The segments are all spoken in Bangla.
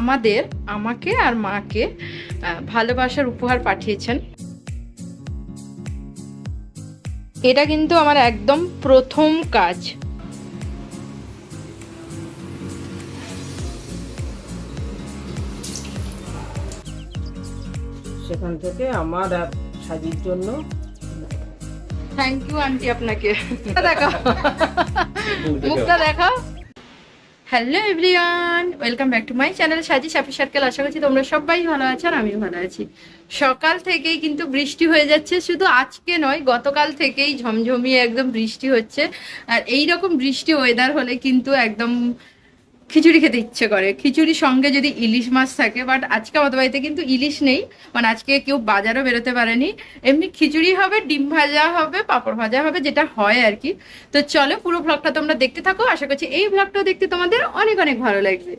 আমাদের আমাকে আর মাকে ভালোবাসার উপহার পাঠিয়েছেন। এটা কিন্তু আমার একদম প্রথম কাজ। সেখান থেকে আমার আর সাজির জন্য থ্যাংক ইউ আন্টি আপনাকে। দেখাও। মুখটা দেখাও। Hello everyone, welcome back to my channel Saji Sapi circle. আশা করছি তোমরা সবাই ভালো আছো আর আমিও ভালো আছি। সকাল থেকেই কিন্তু বৃষ্টি হয়ে যাচ্ছে, শুধু আজকে নয়, গতকাল থেকেই ঝমঝমিয়ে একদম বৃষ্টি হচ্ছে। আর এই রকম বৃষ্টি ওয়েদার হলে কিন্তু একদম খিচুড়ি খেতে ইচ্ছে করে। খিচুড়ির সঙ্গে যদি ইলিশ মাছ থাকে বাট আজকে আমাদের বাড়িতে কিন্তু ইলিশ নেই। মানে আজকে কেউ বাজারও বেরোতে পারেনি। এমনি খিচুড়ি হবে, ডিম ভাজা হবে, পাঁপড় ভাজা হবে, যেটা হয় আর কি। তো চলো পুরো ভ্লগটা তোমরা দেখতে থাকো। আশা করছি এই ভ্লগটাও দেখতে তোমাদের অনেক অনেক ভালো লাগবে।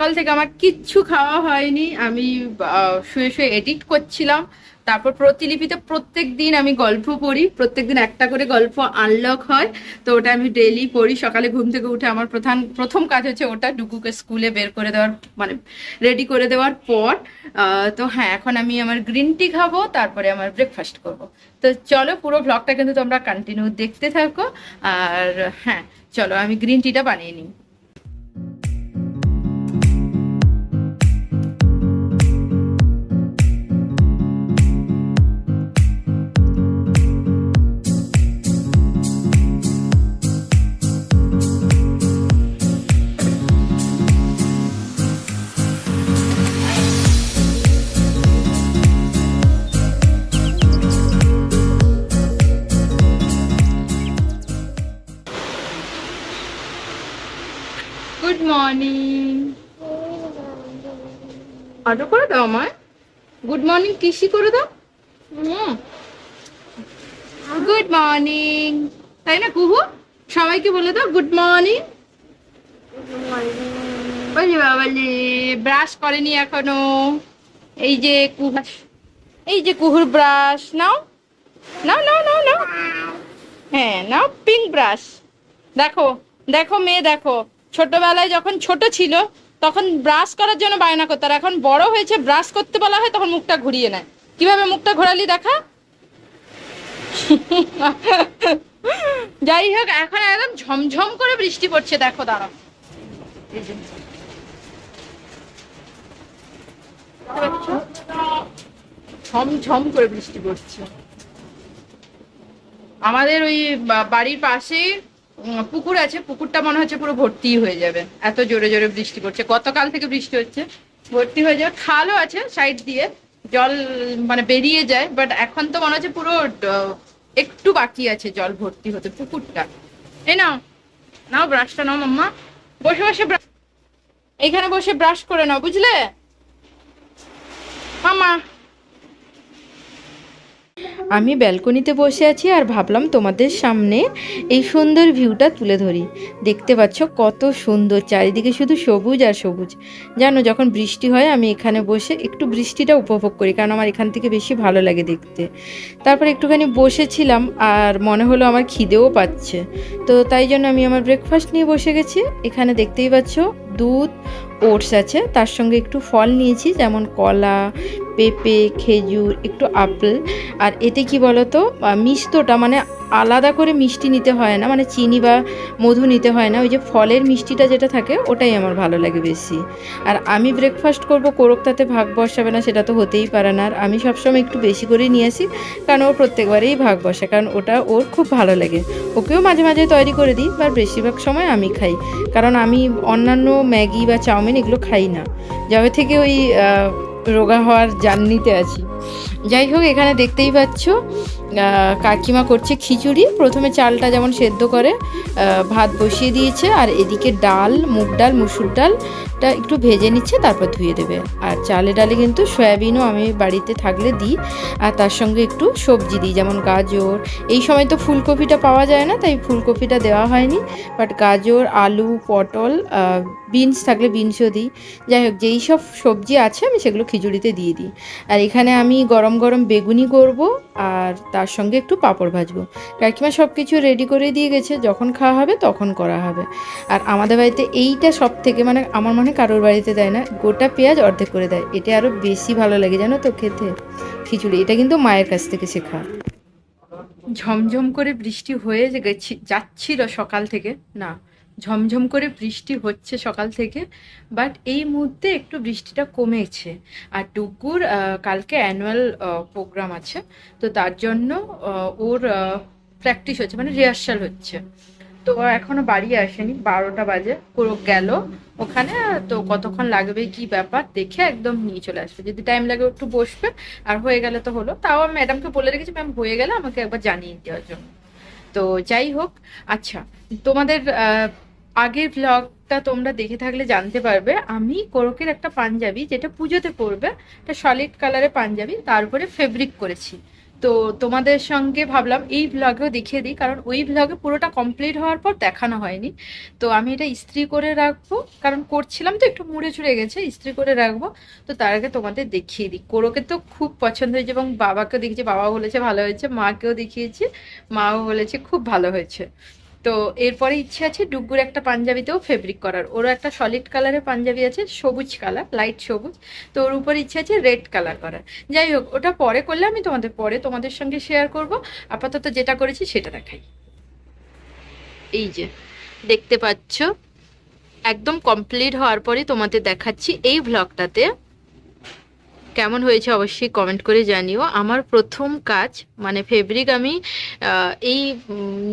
সকাল থেকে আমার কিচ্ছু খাওয়া হয়নি। আমি শুয়ে শুয়ে এডিট করছিলাম। তারপর প্রতিলিপিতে প্রত্যেক দিন আমি গল্প পড়ি। প্রত্যেক দিন একটা করে গল্প আনলক হয়। তো ওটা আমি ডেলি পড়ি। সকালে ঘুম থেকে উঠে আমার প্রধান, প্রথম কাজ হচ্ছে ওটা ডুকুকে স্কুলে বের করে দেওয়ার মানে রেডি করে দেওয়ার পর তো হ্যাঁ এখন আমি আমার গ্রিন টি খাব, তারপরে আমার ব্রেকফাস্ট করব। তো চলো পুরো ব্লগটা কিন্তু তোমরা কন্টিনিউ দেখতে থাকো। আর হ্যাঁ চলো আমি গ্রিন টিটা বানিয়ে নিই। মর্নিং অর্ডার করে দাও আমায়। গুড মর্নিং কৃষি করে দাও। গুড মর্নিং তাই না, কুহু? সবাইকে বলে দাও গুড মর্নিং বলি বাবালি ব্রাশ করেনি এখনও। এই যে কুহু, এই যে কুহুর ব্রাশ নাও। নাও নাও নাও নাও। হ্যাঁ নাও পিঙ্ক ব্রাশ দেখো দেখো মেয়ে, দেখো। ছোটবেলায় যখন ছোট ছিল, তখন ব্রাশ করার জন্য বায়না করতো। আর এখন বড় হয়েছে ব্রাশ করতে বলা হয়, তখন মুখটা ঘুরিয়ে নেয়। কীভাবে মুখটা ঘোরালি দেখা? যাই হোক, এখন একদম ঝমঝম করে বৃষ্টি পড়ছে, দেখো পাচ্ছো? ঝমঝম করে বৃষ্টি পড়ছে। আমাদের ওই বাড়ির পাশে পুকুর আছে, পুকুরটা মনে হচ্ছে পুরো ভর্তি হয়ে যাবে। এত জোরে জোরে বৃষ্টি পড়ছে। গতকাল থেকে বৃষ্টি হচ্ছে। ভর্তি হয়ে যাবে। খালও আছে সাইড দিয়ে। জল মানে বেরিয়ে যায় বাট এখন তো মনে হচ্ছে পুরো একটু বাকি আছে জল ভর্তি হতে পুকুরটা। এই নাও নাও ব্রাশটা নাও মাম্মা। বসে বসে এইখানে বসে ব্রাশ করে নাও, বুঝলে? মামা আমি ব্যালকনিতে বসে আছি আর ভাবলাম তোমাদের সামনে এই সুন্দর ভিউটা তুলে ধরি। দেখতে পাচ্ছ কত সুন্দর, চারিদিকে শুধু সবুজ আর সবুজ। জানো, যখন বৃষ্টি হয়, আমি এখানে বসে একটু বৃষ্টিটা উপভোগ করি, কারণ আমার এখান থেকে বেশি ভালো লাগে দেখতে। তারপর একটুখানি বসেছিলাম আর মনে হলো আমার খিদেও পাচ্ছে। তো তাই জন্য আমি আমার ব্রেকফাস্ট নিয়ে বসে গেছি। এখানে দেখতেই পাচ্ছ দুধ, ওটস আছে। তার সঙ্গে একটু ফল নিয়েছি, যেমন কলা, পেঁপে, খেজুর, একটু আপেল। আর এতে কি বলতো? মিষ্টটা মানে আলাদা করে মিষ্টি নিতে হয় না মানে চিনি বা মধু নিতে হয় না, ওই যে ফলের মিষ্টিটা যেটা থাকে, ওটাই আমার ভালো লাগে বেশি। আর আমি ব্রেকফাস্ট করব তাতে ভাগ বসাবে না, সেটা তো হতেই পারে না। আর আমি সবসময় একটু বেশি করেই নিয়ে আসি, কারণ ও প্রত্যেকবারেই ভাগ বসে, কারণ ওটা ওর খুব ভালো লাগে। ওকেও মাঝে মাঝে তৈরি করে দিই বা বেশিরভাগ সময় আমি খাই। কারণ আমি অন্যান্য ম্যাগি বা চাউমিন এগুলো খাই না। যবে থেকে ওই রোগা হওয়ার জার্নিতে আছি। যাই হোক, এখানে দেখতেই পাচ্ছ কাকিমা করছে খিচুড়ি। প্রথমে চালটা যেমন সেদ্ধ করে ভাত বসিয়ে দিয়েছে, আর এদিকে ডাল, মুগ ডাল, মুসুর ডালটা একটু ভেজে নিচ্ছে, তারপর ধুয়ে দেবে। আর চালে ডালে কিন্তু সয়াবিনও আমি বাড়িতে থাকলে দিই, আর তার সঙ্গে একটু সবজি দিই, যেমন গাজর। এই সময় তো ফুলকপিটা পাওয়া যায় না, তাই ফুলকপিটা দেওয়া হয়নি। বাট গাজর, আলু, পটল বিনস থাকলে বিনসও দিই। যাই হোক, যেই সব সবজি আছে আমি সেগুলো খিচুড়িতে দিয়ে দিই। আর এখানে আমি গরম গরম বেগুনি করব আর তার সঙ্গে একটু পাঁপড় ভাজবো। কাকিমা সব কিছু রেডি করে দিয়ে গেছে, যখন খাওয়া হবে তখন করা হবে। আর আমাদের বাড়িতে এইটা সব থেকে মানে আমার মনে কারোর বাড়িতে দেয় না, গোটা পেঁয়াজ অর্ধেক করে দেয়। এটা আরও বেশি ভালো লাগে, জানো তো, খেতে। খিচুড়ি, এটা কিন্তু মায়ের কাছ থেকে শেখা। ঝমঝম করে বৃষ্টি হয়ে গেছি যাচ্ছিল সকাল থেকে, না। ঝমঝম করে বৃষ্টি হচ্ছে সকাল থেকে বাট এই মুহূর্তে একটু বৃষ্টিটা কমেছে। আর টুকুর কালকে অ্যানুয়াল প্রোগ্রাম আছে, তো তার জন্য ওর প্র্যাকটিস হচ্ছে মানে রিহার্সাল হচ্ছে। তো এখনও বাড়ি আসেনি, বারোটা বাজে, পুরো গেল। ওখানে, তো কতক্ষণ লাগবে, কি ব্যাপার, দেখে একদম নিয়ে চলে আসবে। যদি টাইম লাগে একটু বসবে, আর হয়ে গেলে তো হলো। তাও ম্যাডামকে বলে রেখেছি ম্যাম হয়ে গেলে আমাকে একবার জানিয়ে দেওয়ার জন্য। তো যাই হোক আচ্ছা তোমাদের আগের ব্লগটা তোমরা দেখে থাকলে জানতে পারবে, আমি কোরকের একটা পাঞ্জাবি যেটা পুজোতে পরবে, একটা সলিড কালারের পাঞ্জাবি তারপরে ফেব্রিক করেছি। তো তোমাদের সঙ্গে ভাবলাম এই ব্লগেও দেখিয়ে দিই, কারণ ওই ব্লগে পুরোটা কমপ্লিট হওয়ার পর দেখানো হয়নি। তো আমি এটা ইস্ত্রি করে রাখব, কারণ করছিলাম তো একটু মুড়ে চুড়ে গেছে, ইস্ত্রি করে রাখব। তো তার আগে তোমাদের দেখিয়ে দিই। কোরকে তো খুব পছন্দ হয়েছে এবং বাবাকেও দেখেছি বাবা বলেছে ভালো হয়েছে, মাকেও দেখিয়েছি, মাও বলেছে খুব ভালো হয়েছে। তো এরপরে ইচ্ছে আছে ডুগুর একটা পাঞ্জাবিতেও ফেব্রিক করার। ওরও একটা সলিড কালারের পাঞ্জাবি আছে, সবুজ কালার লাইট সবুজ। তো ওর উপর ইচ্ছে আছে রেড কালার করার। যাই হোক, ওটা পরে করলে আমি তোমাদের, পরে তোমাদের সঙ্গে শেয়ার করব। আপাতত যেটা করেছি সেটা দেখাই। এই যে, দেখতে পাচ্ছ? একদম কমপ্লিট হওয়ার পরে তোমাদের দেখাচ্ছি এই ভ্লগটাতে কেমন হয়েছে অবশ্যই কমেন্ট করে জানিও। আমার প্রথম কাজ মানে ফেব্রিক আমি এই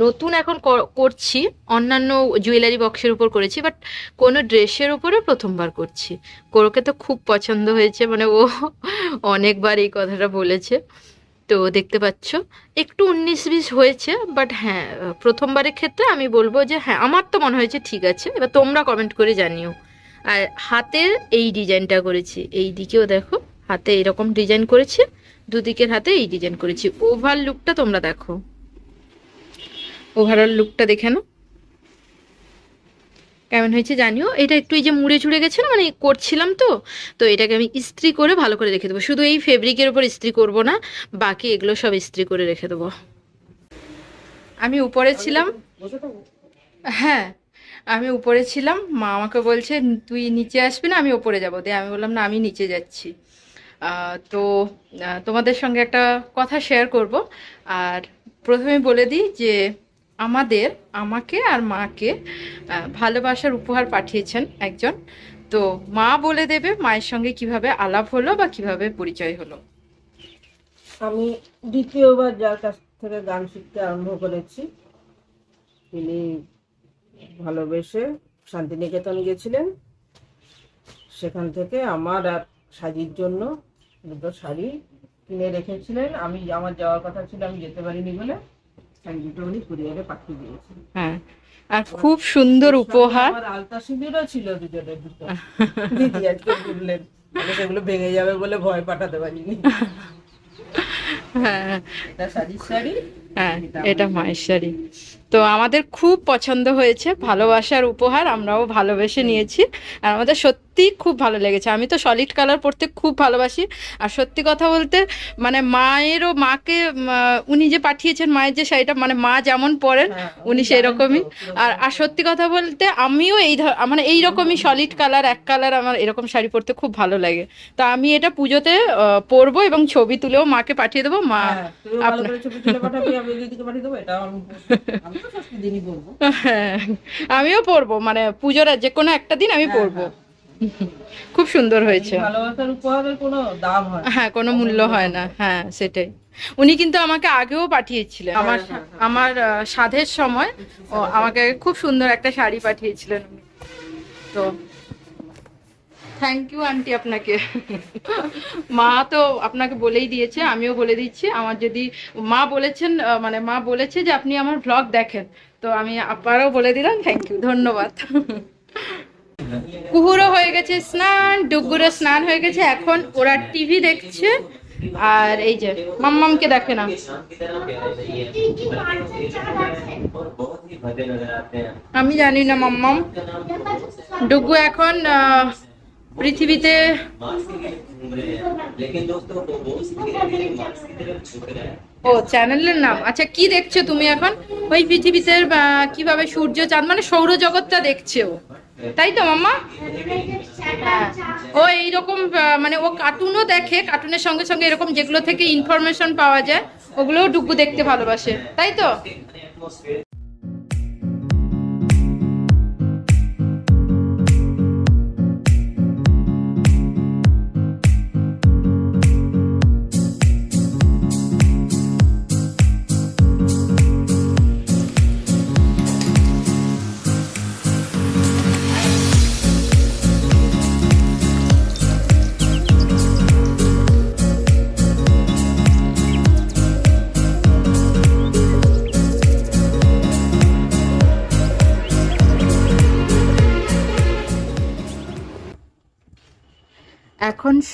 নতুন এখন কর- করছি, অন্যান্য জুয়েলারি বক্সের উপর করেছি বাট কোনো ড্রেসের উপরে প্রথমবার করছি। কোরোকে তো খুব পছন্দ হয়েছে মানে ও অনেকবার এই কথাটা বলেছে। তো দেখতে পাচ্ছ, একটু উনিশ বিশ হয়েছে বাট হ্যাঁ প্রথমবারের ক্ষেত্রে আমি বলব যে হ্যাঁ আমার তো মনে হয়েছে ঠিক আছে, এবার তোমরা কমেন্ট করে জানিও। আর হাতের এই ডিজাইনটা করেছি, এই দিকেও দেখো। হাতে এরকম ডিজাইন করেছি, দুদিকের হাতে এই ডিজাইন করেছি। ওভার লুকটা তোমরা দেখো। ওভারঅল লুকটা দেখে নাও। কেমন হয়েছে জানিও? এটা একটু এই যে মুড়ে চুড়ে গেছে না মানে করছিলাম তো তো এটাকে আমি ইস্ত্রি করে ভালো করে রেখে দেবো। শুধু এই ফেব্রিকের উপর ইস্ত্রি করব না, বাকি এগুলো সব ইস্ত্রি করে রেখে দেবো। আমি উপরে ছিলাম। হ্যাঁ আমি উপরে ছিলাম। মা আমাকে বলছে, তুই নিচে আসবি না, আমি ওপরে যাব। দিয়ে আমি বললাম, না, আমি নিচে যাচ্ছি। তো তোমাদের সঙ্গে একটা কথা শেয়ার করব। আর প্রথমে বলে দিই যে, আমাদের, আমাকে আর মাকে ভালোবাসার উপহার পাঠিয়েছেন একজন। তো, মা বলে দেবে মায়ের সঙ্গে কীভাবে আলাপ হলো বা কীভাবে পরিচয় হলো। আমি দ্বিতীয়বার যার কাছ থেকে গান শিখতে আরম্ভ করেছি। তিনি ভালোবেসে শান্তিনিকেতন গেছিলেন। সেখান থেকে আমার আর শাড়ির জন্য দুটো শাড়ি কিনে রেখেছিলেন। আমি আমার যাওয়ার কথা ছিল আমি যেতে পারিনি বলে শাড়ি দুটো উনি কুরিয়ারে পাঠিয়ে দিয়েছেন। হ্যাঁ। আর খুব সুন্দর উপহার। আমার আলতা সিঁদুরও ছিল দুজনে দুটো। দিদি আজকে বললেন সেগুলো ভেঙে যাবে বলে ভয় পাঠাতে পারিনি। হ্যাঁ। এটা শাড়ির শাড়ি হ্যাঁ এটা মায়ের শাড়ি তো আমাদের খুব পছন্দ হয়েছে ভালোবাসার উপহার আমরাও ভালোবেসে নিয়েছি। আর আমাদের সত্যি খুব ভালো লেগেছে। আমি তো সলিড কালার পরতে খুব ভালোবাসি। আর সত্যি কথা বলতে মানে মায়েরও মাকে উনি যে পাঠিয়েছেন মায়ের যে শাড়িটা মানে মা যেমন পরেন হ্যাঁ, উনি সেই রকমই আর আর সত্যি কথা বলতে আমিও এই ধর- মানে এইরকমই সলিড কালার এক কালার আমার এরকম শাড়ি পরতে খুব ভালো লাগে। তো আমি এটা পুজোতে পরবো এবং ছবি তুলেও মাকে পাঠিয়ে দেবো। মা হ্যাঁ, হ্যাঁ আমিও পরবো মানে পুজোর যে কোনো একটা দিন আমি হ্যাঁ, পরবো খুব সুন্দর হয়েছে। এই ভালোবাসার উপহারের কোনো দাম হয়। হ্যাঁ কোনো মূল্য হয় না। হ্যাঁ সেটাই। উনি কিন্তু আমাকে আগেও পাঠিয়েছিলেন। আমার হ্যাঁ, হ্যাঁ। আমার সাধের সময় আমাকে খুব সুন্দর একটা শাড়ি পাঠিয়েছিলেন উনি। তো থ্যাংক ইউ আন্টি আপনাকে। মা তো আপনাকে বলেই দিয়েছে, আমিও বলে দিচ্ছি। আমার যদি মা বলেছেন মানে মা বলেছে যে আপনি আমার ব্লগ দেখেন। তো আমি আপনারও বলে দিলাম থ্যাংক ইউ ধন্যবাদ। কুহুরও হয়ে গেছে স্নান ডুগুরো স্নান হয়ে গেছে। এখন ওরা টিভি দেখছে। আর এই যে, মাম্মামকে দেখে না আমি জানি না, মাম্মাম। ডুগু এখন পৃথিবীতে ও, চ্যানেলের নাম। আচ্ছা কি দেখছ তুমি এখন? ওই পৃথিবীতে কীভাবে সূর্য, চাঁদ মানে সৌরজগৎটা দেখছ তাই তো, মাম্মা? ও, এইরকম মানে ও কার্টুনও দেখে, কার্টুনের সঙ্গে সঙ্গে এরকম যেগুলো থেকে ইনফরমেশন পাওয়া যায়, ওগুলোও ডুগু দেখতে ভালোবাসে। তাই তো?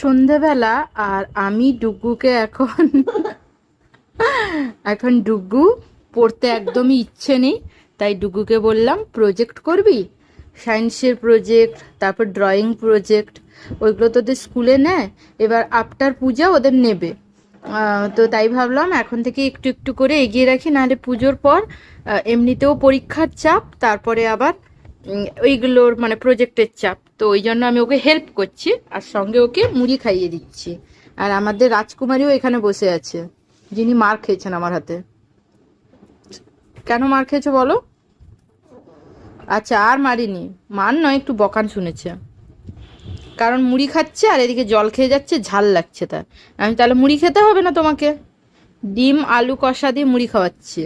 সন্ধেবেলা আর আমি ডুগুকে এখন এখন ডুগু পড়তে একদমই ইচ্ছে নেই, তাই ডুগুকে বললাম প্রজেক্ট করবি? সায়েন্সের প্রজেক্ট তারপর ড্রয়িং প্রজেক্ট ওইগুলো তোদের স্কুলে নেয় এবার আফটার পূজা ওদের নেবে। তো তাই ভাবলাম, এখন থেকে একটু একটু করে এগিয়ে রাখি, নাহলে পুজোর পর এমনিতেও পরীক্ষার চাপ, তারপরে আবার ওইগুলোর মানে প্রজেক্টের চাপ। তো ওই জন্য আমি ওকে হেল্প করছি আর সঙ্গে ওকে মুড়ি খাইয়ে দিচ্ছি। আর আমাদের রাজকুমারীও এখানে বসে আছে, যিনি মার খেয়েছেন আমার হাতে। কেন মার খেয়েছো বলো? আচ্ছা আর মারিনি। মার নয়, একটু বকান শুনেছে। কারণ মুড়ি খাচ্ছে আর এদিকে জল খেয়ে যাচ্ছে, ঝাল লাগছে তার। আমি তাহলে মুড়ি খেতে হবে না তোমাকে? ডিম, আলু, কষা দিয়ে মুড়ি খাওয়াচ্ছি।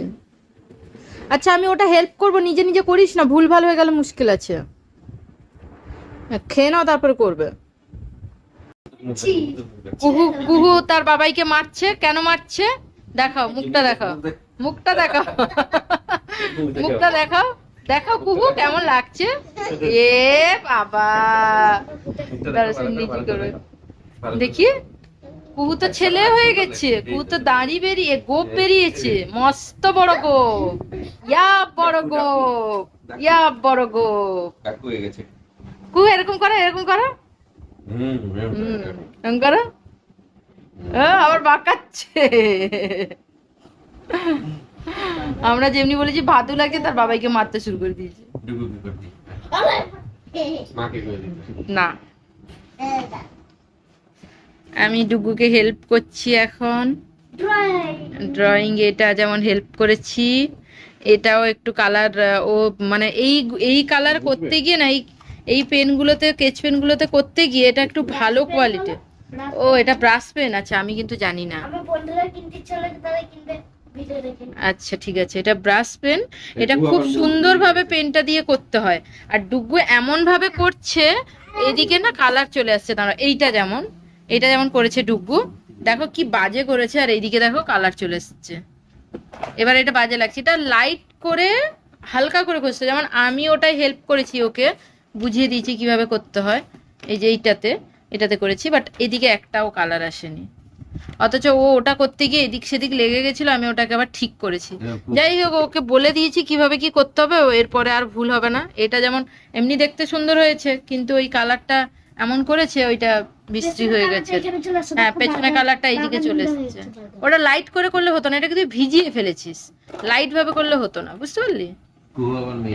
আচ্ছা আমি ওটা হেল্প করব, নিজে নিজে করিস না? ভুল ভালো হয়ে গেলে, মুশকিল আছে। খেয়ে নাও তারপরে করবে। কুহু কুহু তার বাবাইকে মারছে কেন মারছে? দেখাও মুখটা দেখাও মুখটা দেখাও। মুখটা দেখাও দেখাও কুহু কেমন লাগছে? এ বাবা। করবে। দেখি। কুহু তো ছেলে হয়ে গেছে কুহু তো দাড়ি বেরিয়ে গোপ বেরিয়েছে। মস্ত বড় গোপ। ইয়া বড় গোপ ইয়া বড় গোপ। হয়ে গেছে। কুহু এরকম করো এরকম করো। এরকম করো আবার বাঁকাচ্ছে। আমরা যেমনি বলেছি ভাদু লাগে তার বাবাইকে মারতে শুরু করে দিয়েছে। কি না। আমি ডুগুকে হেল্প করছি এখন। ড্রয়িং এটা যেমন হেল্প করেছি এটাও একটু কালার ও মানে এই এই কালার করতে গিয়ে না এই এই পেনগুলোতে স্কেচ পেনগুলোতে করতে গিয়ে এটা একটু ভালো কোয়ালিটি ও এটা ব্রাশ পেন? আচ্ছা আমি কিন্তু জানি না। তারা আচ্ছা ঠিক আছে এটা ব্রাশ পেন। এটা খুব সুন্দরভাবে পেনটা দিয়ে করতে হয়। আর ডুগু এমন ভাবে করছে এদিকে না কালার চলে আসছে দাঁড়া এইটা যেমন এটা যেমন করেছে ডুগু। দেখো কি বাজে করেছে আর এইদিকে দেখো কালার চলে এসছে। এবার এটা বাজে লাগছে। এটা লাইট করে হালকা করে করছে যেমন আমি ওটাই হেল্প করেছি ওকে। বুঝিয়ে দিয়েছি কীভাবে করতে হয়। এই যে এইটাতে এটাতে করেছি বাট এদিকে একটাও কালার আসেনি। অথচ ও ওটা করতে গিয়ে এদিক সেদিক লেগে গেছিল আমি ওটাকে আবার ঠিক করেছি। যাই হোক ওকে বলে দিয়েছি কীভাবে কি করতে হবে ও এরপরে আর ভুল হবে না। এটা যেমন এমনি দেখতে সুন্দর হয়েছে কিন্তু ওই কালারটা এমন করেছে ওইটা বিশ্রী হয়ে গেছে। হ্যাঁ পেছনে কালারটা এইদিকে চলে এসেছে। ওটা লাইট করে করলে হতো না এটা কিন্তু ভিজিয়ে ফেলেছিস। লাইট ভাবে করলে হতো না বুঝতে পারলি?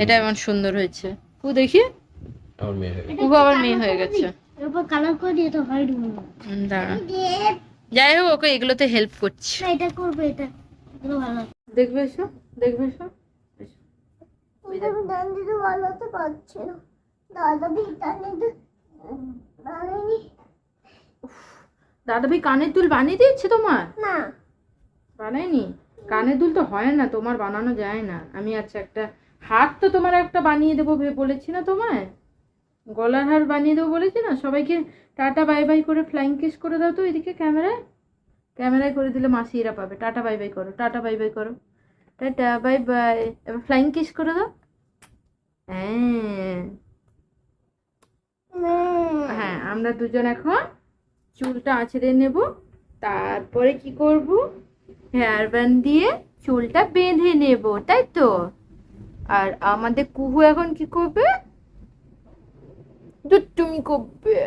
এটা এমন সুন্দর হয়েছে। কু দেখি। আমার মেয়ে হয়ে গেছে। মেয়ে হয়ে গেছে। এরপর কালার করে দিয়ে তো হোয়াইট দাঁড়া। যাই হোক ওকে এগুলোতে হেল্প করছি। এটা করবে এটা এগুলো ভালো। দেখবে এসো দেখবে এসো। দান পারছি না। দাদা ভাই কানের দুল বানিয়ে দিয়েছে তোমার? না। বানায়নি? কানের দুল তো হয় না তোমার বানানো যায় না। আমি আচ্ছা একটা হাত তো তোমার একটা বানিয়ে দেবো বলেছি না তোমায়? গলার হার বানিয়ে দেবো বলেছি না? সবাইকে টাটা, বাই বাই করে ফ্লাইং কিস করে দাও তো এদিকে ক্যামেরায়। ক্যামেরায় করে দিলে মাসি এরা পাবে। টাটা, বাই বাই করো, টাটা, বাই বাই করো। টাটা, বাই বাই। এবার ফ্লাইং কিস করে দাও। হ্যাঁ। হ্যাঁ আমরা দুজন এখন চুলটা আঁচড়ে নেব। তারপরে কি করব? হেয়ার ব্যান্ড দিয়ে চুলটা বেঁধে নেব, তাই তো? আর আমাদের কুহু এখন কি করবে? দুষ্টুমি করবে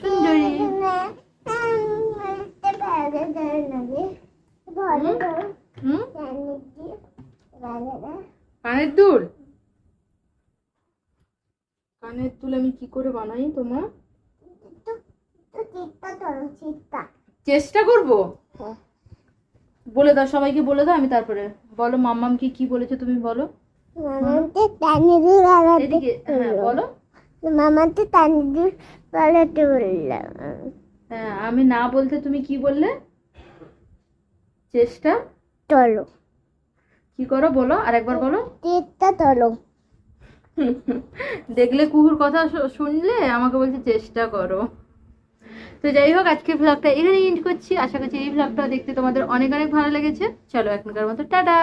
সুন্দরী। কানের দুল কানের দুল আমি কি করে বানাই তোমার চেষ্টা করব হ্যাঁ। বলে দাও সবাইকে বলে দাও আমি তারপরে বলো মাম্মামকে কি বলেছ তুমি বলো মামাতে হ্যাঁ বলো। মামাতে তানিদি বানাতে বললাম। হ্যাঁ আমি না বলতে তুমি কি বললে? চেষ্টা? চলো কি করো বলো আরেকবার বলো। তীরটা চলো দেখলে কুকুর কথা শুনলে আমাকে বলছে চেষ্টা করো। তো যাই হোক আজকের ভ্লগটা এখানে এন্ড করছি। আশা করছি এই ভ্লগটা দেখতে তোমাদের অনেক অনেক ভালো লেগেছে। চলো এখনকার মতো টাটা!